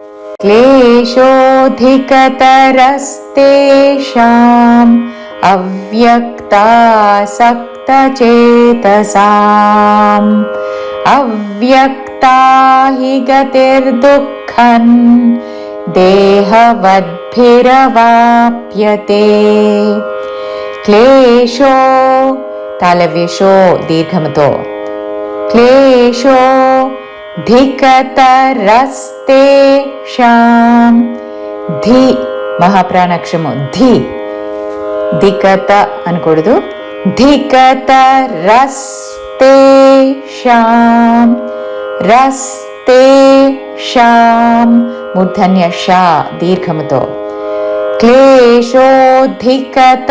क्लेशोऽधिकतरस्तेषाम् अव्यक्तासक्तचेतसाम् अव्यक्ता हि गतिर्दुःखन् देहवद्भिरवाप्यते। क्लेशो तालव्यशो दीर्घमतो। क्लेशो धिकतरस्तेषां रस्ते शां धि। महाप्राणक्षमुत अनकूतु धिकतरस्ते शां रस्ते शां मुर्धन्य शा दीर्घमुतो क्लेशो धिकत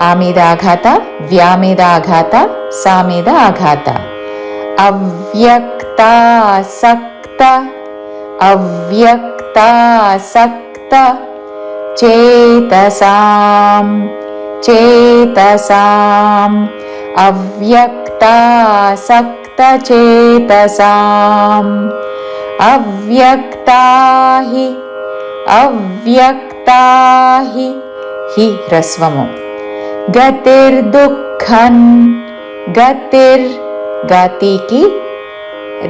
आमेदाघाता व्यामेदाघाता सामेद आघाता अव्यक्ता सक्त अव्यक्ता सक्त चेतसां। चेतसाम् अव्यक्ता सक्त चेतसाम् अव्यक्ता हि अव्यक्ता हि हि ह्रस्वमु। గతిర్ దుఃఖన్ గతిర్ గతికి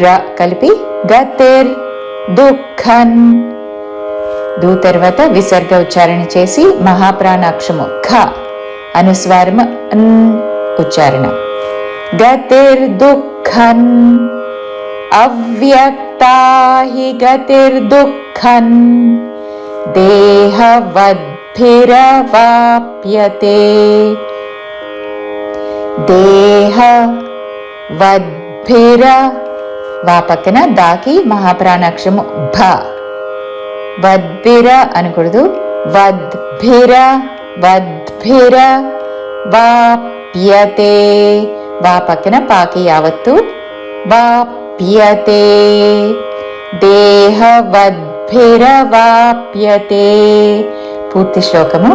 ర కలిపి గతిర్ దుఃఖన్ దు తర్వాత విసర్గ ఉచ్చారణ చేసి మహాప్రాణాక్షము ఖ అనుస్వారము అన్ ఉచ్చారణ. గతిర్ దుఃఖన్ అవ్యక్తాహి గతిర్ దుఃఖన్ దేహవద్ దేహవద్భిరవాప్యతే దేహ వద్భిర వా పక్కన దాకి మహాప్రాణాక్షము భ వద్భిర అనకూడదు వద్భిర వద్భిర వాప్యతే వా పక్కన పాకి యావత్తు వాప్యతే దేహ వద్భిర వాప్యతే పూర్తి శ్లోకము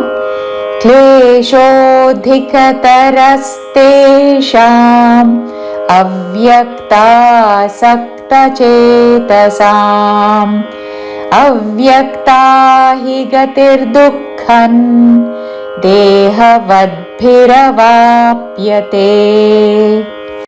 క్లేశోధికతరస్తేషాం అవ్యక్తాసక్తచేతసాం. అవ్యక్తా హి గతిర్దుఃఖన్ దేహవద్భిరవాప్యతే.